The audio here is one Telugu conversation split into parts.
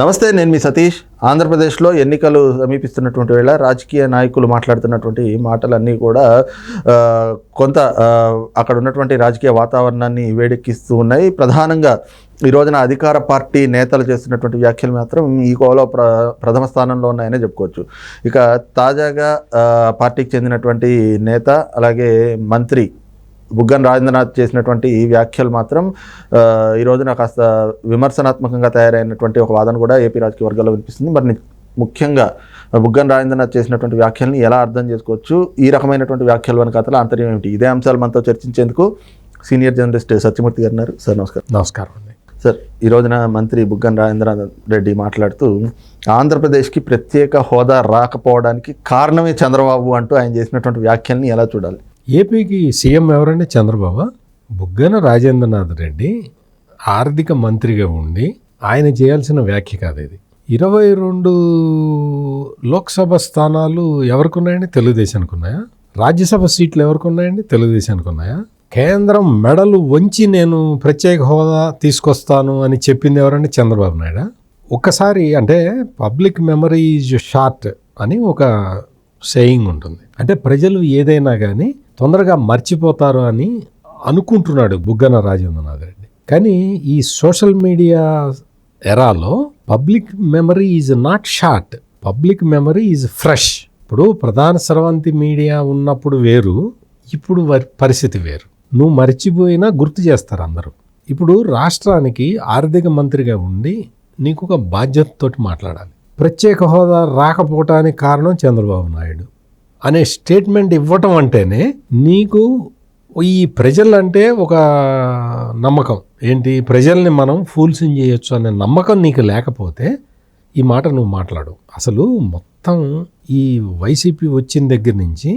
నమస్తే నేను మీ సతీష్. ఆంధ్రప్రదేశ్లో ఎన్నికలు సమీపిస్తున్నటువంటి వేళ రాజకీయ నాయకులు మాట్లాడుతున్నటువంటి మాటలన్నీ కూడా కొంత అక్కడ ఉన్నటువంటి రాజకీయ వాతావరణాన్ని వేడెక్కిస్తూ ఉన్నాయి. ప్రధానంగా ఈ రోజున అధికార పార్టీ నేతలు చేస్తున్నటువంటి వ్యాఖ్యలు మాత్రం ఈ కోలో ప్ర ప్రథమ స్థానంలో ఉన్నాయనే చెప్పుకోవచ్చు. ఇక తాజాగా పార్టీకి చెందినటువంటి నేత అలాగే మంత్రి బుగ్గన్ రాజేంద్రనాథ్ చేసినటువంటి ఈ వ్యాఖ్యలు మాత్రం ఆ, ఈ రోజున కాస్త విమర్శనాత్మకంగా తయారైనటువంటి ఒక వాదన కూడా ఏపీ రాజకీయ వర్గాల్లో వినిపిస్తుంది. మరి ముఖ్యంగా బుగ్గన్ రాజేంద్రనాథ్ చేసినటువంటి వ్యాఖ్యల్ని ఎలా అర్థం చేసుకోవచ్చు? ఈ రకమైనటువంటి వ్యాఖ్యల వెనక అతల ఆంతర్యం ఏమిటి? ఇదే అంశాలు మనతో చర్చించేందుకు సీనియర్ జర్నలిస్ట్ సత్యమూర్తి గారు ఉన్నారు. సార్ నమస్కారం. నమస్కారం అండి. సార్ ఈ రోజున మంత్రి బుగ్గన్ రాజేంద్రనాథ్ రెడ్డి మాట్లాడుతూ ఆంధ్రప్రదేశ్కి ప్రత్యేక హోదా రాకపోవడానికి కారణమే చంద్రబాబు అంటూ ఆయన చేసినటువంటి వ్యాఖ్యల్ని ఎలా చూడాలి? ఏపీకి సీఎం ఎవరండి? చంద్రబాబు? బుగ్గన రాజేంద్రనాథ్ రెడ్డి ఆర్థిక మంత్రిగా ఉండి ఆయన చేయాల్సిన వ్యాఖ్య కాదు ఇది. ఇరవై రెండు లోక్సభ స్థానాలు ఎవరికి ఉన్నాయండి తెలుగుదేశానికి ఉన్నాయా? రాజ్యసభ సీట్లు ఎవరికి ఉన్నాయండి తెలుగుదేశానికి ఉన్నాయా? కేంద్రం మెడలు వంచి నేను ప్రత్యేక హోదా తీసుకొస్తాను అని చెప్పింది ఎవరండి? చంద్రబాబు నాయుడు. ఒక్కసారి అంటే పబ్లిక్ మెమరీ ఈజ్ షార్ట్ అని ఒక సేయింగ్ ఉంటుంది. అంటే ప్రజలు ఏదైనా కానీ తొందరగా మర్చిపోతారు అని అనుకుంటున్నాడు బుగ్గన రాజేంద్రనాథ్ రెడ్డి. కానీ ఈ social media ఎరాలో public memory is not short. Public memory is fresh. ఇప్పుడు ప్రధాన స్రవంతి మీడియా ఉన్నప్పుడు వేరు ఇప్పుడు పరిస్థితి వేరు. నువ్వు మర్చిపోయినా గుర్తు చేస్తారు అందరూ. ఇప్పుడు రాష్ట్రానికి ఆర్థిక మంత్రిగా ఉండి నీకు ఒక బాధ్యతతోటి మాట్లాడాలి. ప్రత్యేక హోదా రాకపోవటానికి కారణం చంద్రబాబు నాయుడు. అనే స్టేట్మెంట్ ఇవ్వటం అంటేనే నీకు ఈ ప్రజలంటే ఒక నమ్మకం. ఏంటి? ప్రజల్ని మనం ఫూల్సింగ్ చేయొచ్చు అనే నమ్మకం నీకు లేకపోతే ఈ మాట నువ్వు మాట్లాడు అసలు మొత్తం ఈ వైసీపీ వచ్చిన దగ్గర నుంచి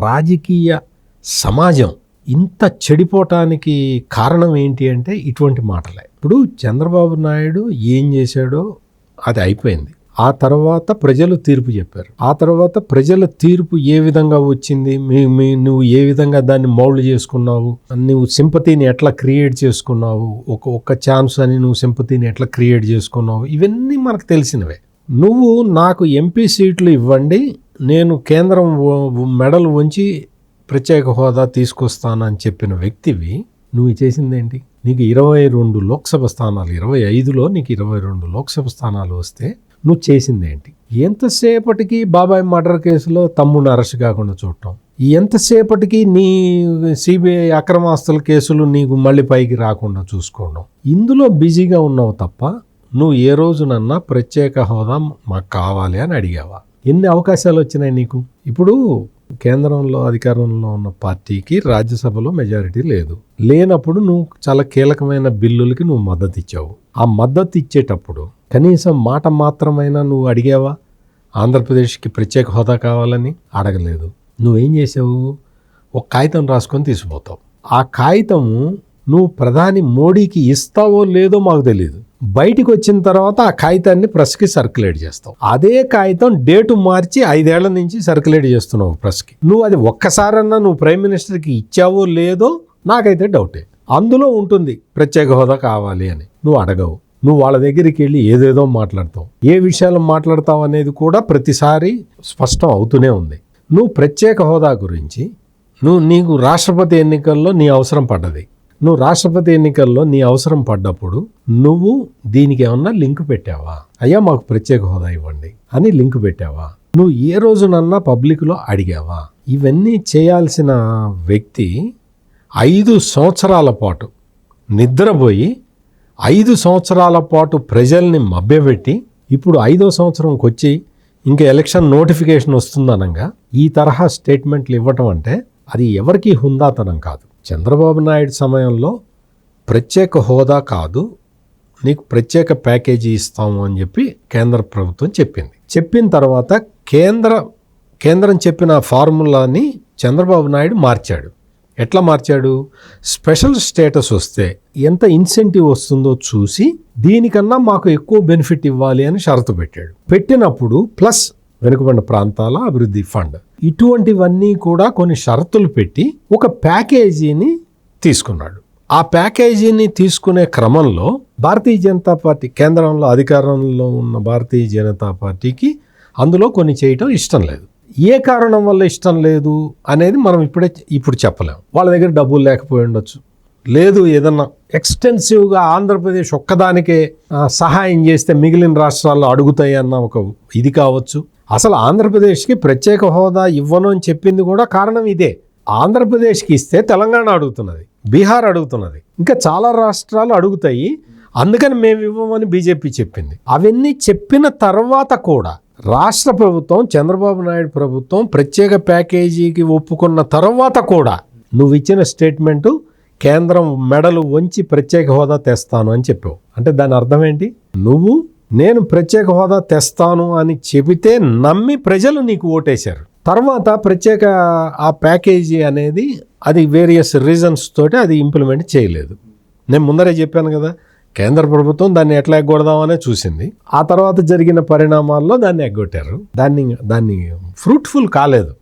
రాజకీయ సమాజం ఇంత చెడిపోవటానికి కారణం ఏంటి అంటే ఇటువంటి మాటలే. ఇప్పుడు చంద్రబాబు నాయుడు ఏం చేశాడో అది అయిపోయింది. ఆ తర్వాత ప్రజలు తీర్పు చెప్పారు. ఆ తర్వాత ప్రజల తీర్పు ఏ విధంగా వచ్చింది? మీ మీ నువ్వు ఏ విధంగా దాన్ని మౌల్డ్ చేసుకున్నావు? నువ్వు సింపతిని ఎట్లా క్రియేట్ చేసుకున్నావు? ఒక ఒక్క ఛాన్స్ అని నువ్వు సింపతిని ఎట్లా క్రియేట్ చేసుకున్నావు? ఇవన్నీ మనకు తెలిసినవే. నువ్వు నాకు ఎంపీ సీట్లు ఇవ్వండి నేను కేంద్రం మెడల్ మెడలు ప్రత్యేక హోదా తీసుకొస్తానని చెప్పిన వ్యక్తివి నువ్వు చేసిందేంటి? నీకు ఇరవై రెండు లోక్సభ స్థానాలు ఇరవై ఐదులో నీకు ఇరవై రెండు లోక్సభ స్థానాలు వస్తే నువ్వు చేసిందేంటి ఎంతసేపటికి బాబాయ్ మర్డర్ కేసులో తమ్ముని అరెస్ట్ కాకుండా చూడటం? ఎంతసేపటికి నీ సిబిఐ అక్రమాస్తుల కేసులు నీకు మళ్ళీ పైకి రాకుండా చూసుకోవడం? ఇందులో బిజీగా ఉన్నావు తప్ప నువ్వు ఏ రోజునన్నా ప్రత్యేక హోదా మాకు కావాలి అని అడిగావా? ఎన్ని అవకాశాలు వచ్చినాయి నీకు? ఇప్పుడు కేంద్రంలో అధికారంలో ఉన్న పార్టీకి రాజ్యసభలో మెజారిటీ లేదు. లేనప్పుడు నువ్వు చాలా కీలకమైన బిల్లులకి నువ్వు మద్దతు ఇచ్చావు ఆ మద్దతు ఇచ్చేటప్పుడు కనీసం మాట మాత్రమైనా నువ్వు అడిగావా? ఆంధ్రప్రదేశ్కి ప్రత్యేక హోదా కావాలని అడగలేదు. నువ్వేం చేసావు? ఒక కాగితం రాసుకొని తీసుకుపోతావు. ఆ కాగితము నువ్వు ప్రధాని మోడీకి ఇస్తావో లేదో మాకు తెలియదు బయటికి వచ్చిన తర్వాత ఆ కాగితాన్ని ప్రెస్కి సర్క్యులేట్ చేస్తావు. అదే కాగితం డేటు మార్చి ఐదేళ్ళ నుంచి సర్క్యులేట్ చేస్తున్నావు ప్రెస్కి. నువ్వు అది ఒక్కసారన్నా నువ్వు ప్రైమ్ మినిస్టర్కి ఇచ్చావో లేదో నాకైతే డౌటే. అందులో ఉంటుంది ప్రత్యేక హోదా కావాలి అని. నువ్వు అడగవు. నువ్వు వాళ్ళ దగ్గరికి వెళ్ళి ఏదేదో మాట్లాడతావు. ఏ విషయాలు మాట్లాడతావు అనేది కూడా ప్రతిసారి స్పష్టం అవుతూనే ఉంది. నువ్వు ప్రత్యేక హోదా గురించి నువ్వు నీకు రాష్ట్రపతి ఎన్నికల్లో నీ అవసరం పడ్డది. నువ్వు రాష్ట్రపతి ఎన్నికల్లో నీ అవసరం పడ్డప్పుడు నువ్వు దీనికి ఏమన్నా లింక్ పెట్టావా? అయ్యా మాకు ప్రత్యేక హోదా ఇవ్వండి అని లింక్ పెట్టావా? నువ్వు ఏ రోజునన్నా పబ్లిక్లో అడిగావా? ఇవన్నీ చేయాల్సిన వ్యక్తి ఐదు సంవత్సరాల పాటు నిద్రపోయి ఐదు సంవత్సరాల పాటు ప్రజల్ని మభ్యపెట్టి ఇప్పుడు ఐదో సంవత్సరంకి వచ్చి ఇంకా ఎలక్షన్ నోటిఫికేషన్ వస్తుందనగా ఈ తరహా స్టేట్మెంట్లు ఇవ్వటం అంటే అది ఎవరికీ హుందాతనం కాదు. చంద్రబాబు నాయుడు సమయంలో ప్రత్యేక హోదా కాదు నీకు ప్రత్యేక ప్యాకేజీ ఇస్తాము అని చెప్పి కేంద్ర ప్రభుత్వం చెప్పింది. చెప్పిన తర్వాత కేంద్ర కేంద్రం చెప్పిన ఫార్ములాని చంద్రబాబు నాయుడు మార్చాడు. ఎట్లా మార్చాడు? స్పెషల్ స్టేటస్ వస్తే ఎంత ఇన్సెంటివ్ వస్తుందో చూసి దీనికన్నా మాకు ఎక్కువ బెనిఫిట్ ఇవ్వాలి అని షరతు పెట్టాడు. పెట్టినప్పుడు ప్లస్ వెనుకబడిన ప్రాంతాల అభివృద్ధి ఫండ్. ఇటువంటివన్నీ కూడా కొన్ని షరతులు పెట్టి ఒక ప్యాకేజీని తీసుకున్నాడు. ఆ ప్యాకేజీని తీసుకునే క్రమంలో భారతీయ జనతా పార్టీ కేంద్రంలో అధికారంలో ఉన్న భారతీయ జనతా పార్టీకి అందులో కొన్ని చేయటం ఇష్టం లేదు. ఏ కారణం వల్ల ఇష్టం లేదు అనేది మనం ఇప్పుడే ఇప్పుడు చెప్పలేం. వాళ్ళ దగ్గర డబ్బులు లేకపోయి ఉండొచ్చు. లేదు ఏదన్నా ఎక్స్టెన్సివ్గా ఆంధ్రప్రదేశ్ ఒక్కదానికే సహాయం చేస్తే మిగిలిన రాష్ట్రాల్లో అడుగుతాయి అన్న ఒక ఇది కావచ్చు. అసలు ఆంధ్రప్రదేశ్కి ప్రత్యేక హోదా ఇవ్వను అని చెప్పింది కూడా కారణం ఇదే. ఆంధ్రప్రదేశ్కి ఇస్తే తెలంగాణ అడుగుతున్నది బీహార్ అడుగుతున్నది ఇంకా చాలా రాష్ట్రాలు అడుగుతాయి. అందుకని మేము ఇవ్వమని బీజేపీ చెప్పింది. అవన్నీ చెప్పిన తర్వాత కూడా రాష్ట్ర ప్రభుత్వం చంద్రబాబు నాయుడు ప్రభుత్వం ప్రత్యేక ప్యాకేజీకి ఒప్పుకున్న తర్వాత కూడా నువ్వు ఇచ్చిన స్టేట్మెంటు కేంద్రం మెడలు వంచి ప్రత్యేక హోదా తెస్తాను అని చెప్పావు. అంటే దాని అర్థం ఏంటి? నువ్వు నేను ప్రత్యేక హోదా తెస్తాను అని చెబితే నమ్మి ప్రజలు నీకు ఓటేశారు. తర్వాత ప్రత్యేక ఆ ప్యాకేజీ అనేది అది వేరియస్ రీజన్స్ తోటి అది ఇంప్లిమెంట్ చేయలేదు. నేను ముందరే చెప్పాను కదా కేంద్ర ప్రభుత్వం దాన్ని ఎట్లా ఎగ్గొడదామనే చూసింది. ఆ తర్వాత జరిగిన పరిణామాల్లో దాన్ని ఎగ్గొట్టారు. దాన్ని దాన్ని ఫ్రూట్ఫుల్ కాలేదు.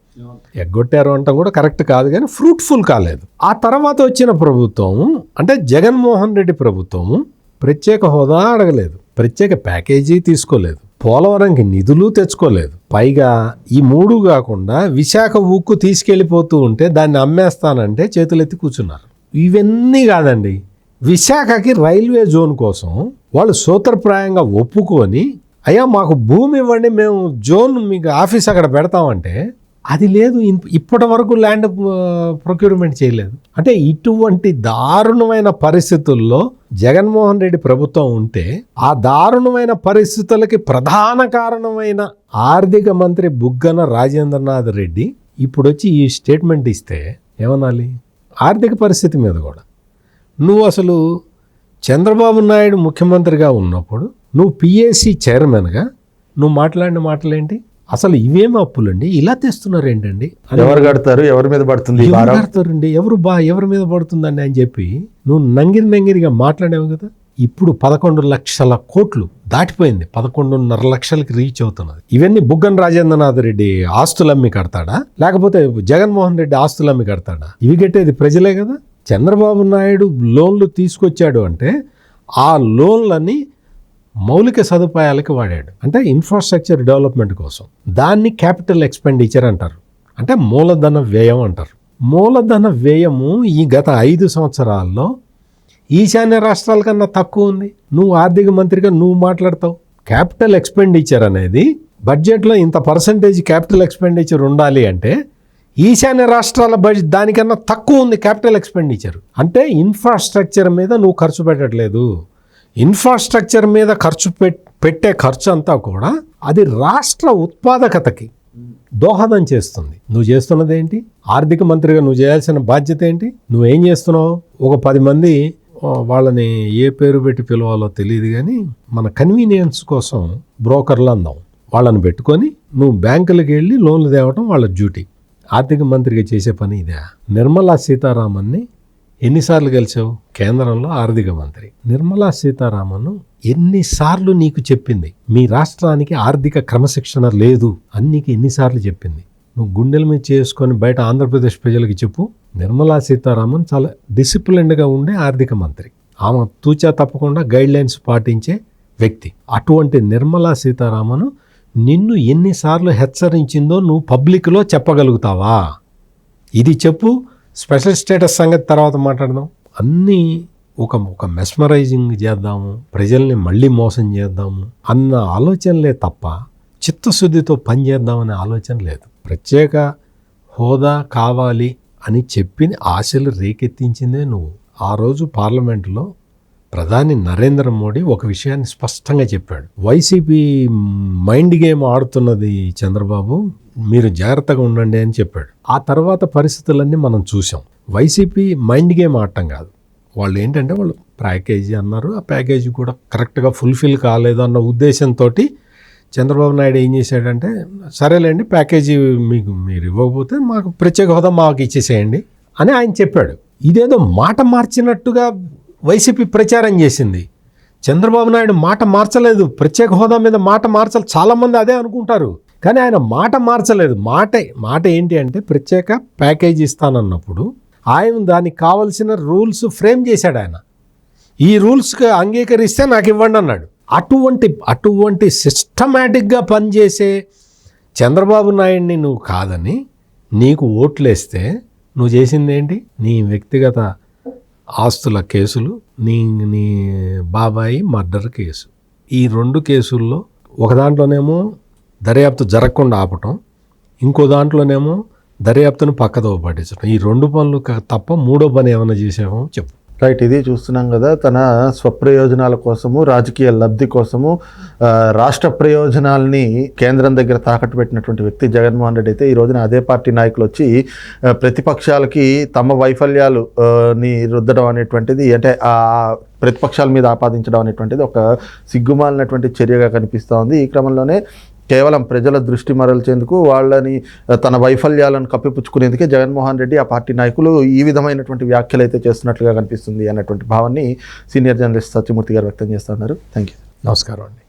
ఎగ్గొట్టారు అంటాం కూడా కరెక్ట్ కాదు కానీ ఫ్రూట్ఫుల్ కాలేదు. ఆ తర్వాత వచ్చిన ప్రభుత్వం అంటే జగన్మోహన్ రెడ్డి ప్రభుత్వం ప్రత్యేక హోదా అడగలేదు. ప్రత్యేక ప్యాకేజీ తీసుకోలేదు. పోలవరంకి నిధులు తెచ్చుకోలేదు. పైగా ఈ మూడు కాకుండా విశాఖ ఉక్కు తీసుకెళ్ళిపోతూ ఉంటే దాన్ని అమ్మేస్తానంటే చేతులెత్తి కూర్చున్నారు. ఇవన్నీ కాదండి. విశాఖకి రైల్వే జోన్ కోసం వాళ్ళు సూత్రప్రాయంగా ఒప్పుకొని అయ్యా మాకు భూమి ఇవ్వండి మేము జోన్ మీకు ఆఫీస్ అక్కడ పెడతామంటే అది లేదు ఇప్పటి వరకు ల్యాండ్ ప్రొక్యూర్మెంట్ చేయలేదు. అంటే ఇటువంటి దారుణమైన పరిస్థితుల్లో జగన్మోహన్ రెడ్డి ప్రభుత్వం ఉంటే ఆ దారుణమైన పరిస్థితులకి ప్రధాన కారణమైన ఆర్థిక మంత్రి బుగ్గన రాజేంద్రనాథ్ రెడ్డి ఇప్పుడు వచ్చి ఈ స్టేట్మెంట్ ఇస్తే ఏమనాలి? ఆర్థిక పరిస్థితి మీద కూడా. నువ్వు అసలు చంద్రబాబు నాయుడు ముఖ్యమంత్రిగా ఉన్నప్పుడు నువ్వు పిఏసి చైర్మన్గా నువ్వు మాట్లాడిన మాటలేంటి? అసలు ఇవేం అప్పులండి? ఇలా తెస్తున్నారు ఏంటండి ఎవరు కడతారు? ఎవరి మీద పడుతుంది కడతారండి? ఎవరు బా ఎవరి మీద పడుతుందండి అని చెప్పి నువ్వు నంగిరి నంగిరిగా మాట్లాడావు కదా? ఇప్పుడు పదకొండు లక్షల కోట్లు దాటిపోయింది. పదకొండున్నర లక్షలకి రీచ్ అవుతున్నది. ఇవన్నీ బుగ్గన రాజేంద్రనాథ్ రెడ్డి ఆస్తులు అమ్మి కడతాడా? లేకపోతే జగన్మోహన్ రెడ్డి ఆస్తులు అమ్మి కడతాడా? ఇవి కట్టేది ప్రజలే కదా? చంద్రబాబు నాయుడు లోన్లు తీసుకొచ్చాడు అంటే ఆ లోన్లని మౌలిక సదుపాయాలకి వాడాడు. అంటే ఇన్ఫ్రాస్ట్రక్చర్ డెవలప్మెంట్ కోసం. దాన్ని క్యాపిటల్ ఎక్స్పెండిచర్ అంటారు. అంటే మూలధన వ్యయం అంటారు. మూలధన వ్యయము ఈ గత ఐదు సంవత్సరాల్లో ఈశాన్య రాష్ట్రాల కన్నా తక్కువ ఉంది. నువ్వు ఆర్థిక మంత్రిగా నువ్వు మాట్లాడతావు. క్యాపిటల్ ఎక్స్పెండిచర్ అనేది బడ్జెట్లో ఇంత పర్సంటేజ్ క్యాపిటల్ ఎక్స్పెండిచర్ ఉండాలి అంటే ఈశాన్య రాష్ట్రాల బడ్జెట్ దానికన్నా తక్కువ ఉంది క్యాపిటల్ ఎక్స్పెండిచర్. అంటే ఇన్ఫ్రాస్ట్రక్చర్ మీద నువ్వు ఖర్చు పెట్టట్లేదు. ఇన్ఫ్రాస్ట్రక్చర్ మీద ఖర్చు పెట్ పెట్టే ఖర్చు అంతా కూడా అది రాష్ట్ర ఉత్పాదకతకి దోహదం చేస్తుంది. నువ్వు చేస్తున్నది ఏంటి? ఆర్థిక మంత్రిగా నువ్వు చేయాల్సిన బాధ్యత ఏంటి? నువ్వేం చేస్తున్నావు? ఒక పది మంది వాళ్ళని ఏ పేరు పెట్టి పిలవాలో తెలియదు కానీ మన కన్వీనియన్స్ కోసం బ్రోకర్లు అందాం. వాళ్ళని పెట్టుకొని నువ్వు బ్యాంకులకు వెళ్ళి లోన్లు తేవటం వాళ్ళ డ్యూటీ. ఆర్థిక మంత్రిగా చేసే పని ఇదే. నిర్మలా సీతారామన్ని ఎన్నిసార్లు కలిసావు కేంద్రంలో ఆర్థిక మంత్రి. నిర్మలా సీతారామన్ ఎన్నిసార్లు నీకు చెప్పింది? మీ రాష్ట్రానికి ఆర్థిక క్రమశిక్షణ లేదు అని నీకు ఎన్నిసార్లు చెప్పింది? నువ్వు గుండెల మీద చేసుకొని బయట ఆంధ్రప్రదేశ్ ప్రజలకి చెప్పు. నిర్మలా సీతారామన్ చాలా డిసిప్లిన్డ్గా ఉండే ఆర్థిక మంత్రి. ఆమె తూచా తప్పకుండా గైడ్ లైన్స్ పాటించే వ్యక్తి. అటువంటి నిర్మలా సీతారామను నిన్ను ఎన్నిసార్లు హెచ్చరించిందో నువ్వు పబ్లిక్లో చెప్పగలుగుతావా? ఇది చెప్పు స్పెషల్ స్టేటస్ సంగతి తర్వాత మాట్లాడదాం. అన్నీ ఒక ఒక మెస్మరైజింగ్ చేద్దాము ప్రజల్ని మళ్ళీ మోసం చేద్దాము అన్న ఆలోచనలే తప్ప చిత్తశుద్ధితో పనిచేద్దామనే ఆలోచన లేదు. ప్రత్యేక హోదా కావాలి అని చెప్పి ఆశలు రేకెత్తించిందే నువ్వు. ఆ రోజు పార్లమెంట్లో ప్రధాని నరేంద్ర మోడీ ఒక విషయాన్ని స్పష్టంగా చెప్పాడు. వైసీపీ మైండ్ గేమ్ ఆడుతున్నది చంద్రబాబు మీరు జాగ్రత్తగా ఉండండి అని చెప్పాడు. ఆ తర్వాత పరిస్థితులన్నీ మనం చూసాం వైసీపీ మైండ్ గేమ్ ఆడటం కాదు. వాళ్ళు ఏంటంటే వాళ్ళు ప్యాకేజీ అన్నారు. ఆ ప్యాకేజీ కూడా కరెక్ట్గా ఫుల్ఫిల్ కాలేదు అన్న ఉద్దేశంతో చంద్రబాబు నాయుడు ఏం చేశాడంటే సరేలేండి ప్యాకేజీ మీకు మీరు ఇవ్వకపోతే మాకు ప్రత్యేక హోదా మాకు ఇచ్చేసేయండి అని ఆయన చెప్పాడు. ఇదేదో మాట మార్చినట్టుగా వైసీపీ ప్రచారం చేసింది. చంద్రబాబు నాయుడు మాట మార్చలేదు. ప్రత్యేక హోదా మీద మాట మార్చాలి. చాలామంది అదే అనుకుంటారు. కానీ ఆయన మాట మార్చలేదు. మాట మాట ఏంటి అంటే ప్రత్యేక ప్యాకేజ్ ఇస్తానన్నప్పుడు ఆయన దానికి కావలసిన రూల్స్ ఫ్రేమ్ చేశాడు ఆయన. ఈ రూల్స్కి అంగీకరిస్తే నాకు ఇవ్వండి అన్నాడు. అటువంటి అటువంటి సిస్టమేటిక్గా పనిచేసే చంద్రబాబు నాయుడిని నువ్వు కాదని నీకు ఓట్లేస్తే నువ్వు చేసింది ఏంటి? నీ వ్యక్తిగత ఆస్తుల కేసులు నీ నీ బాబాయి మర్డర్ కేసు. ఈ రెండు కేసుల్లో ఒక దాంట్లోనేమో దర్యాప్తు జరగకుండా ఆపటం ఇంకో దాంట్లోనేమో దర్యాప్తును పక్కదో పట్టించడం ఈ రెండు పనులు తప్ప మూడో పని ఏమైనా చేసామో చెప్పు. రైట్ ఇది చూస్తున్నాం కదా తన స్వప్రయోజనాల కోసము రాజకీయ లబ్ధి కోసము రాష్ట్ర ప్రయోజనాల్ని కేంద్రం దగ్గర తాకట్టు పెట్టినటువంటి వ్యక్తి జగన్మోహన్ రెడ్డి అయితే ఈ రోజున అదే పార్టీ నాయకులు వచ్చి ప్రతిపక్షాలకి తమ వైఫల్యాలు ని రుద్దడం అనేటువంటిది అంటే ఆ ప్రతిపక్షాల మీద ఆపాదించడం అనేటువంటిది ఒక సిగ్గుమాలినటువంటి చర్యగా కనిపిస్తూ ఉంది. ఈ క్రమంలోనే కేవలం ప్రజల దృష్టి మరల్చేందుకు వాళ్ళని తన వైఫల్యాలను కప్పిపుచ్చుకునేందుకే జగన్మోహన్ రెడ్డి ఆ పార్టీ నాయకులు ఈ విధమైనటువంటి వ్యాఖ్యలు అయితే చేస్తున్నట్లుగా కనిపిస్తుంది అన్నటువంటి భావాన్ని సీనియర్ జర్నలిస్ట్ సత్యమూర్తి గారు వ్యక్తం చేస్తున్నారు థ్యాంక్ యూ నమస్కారం అండి.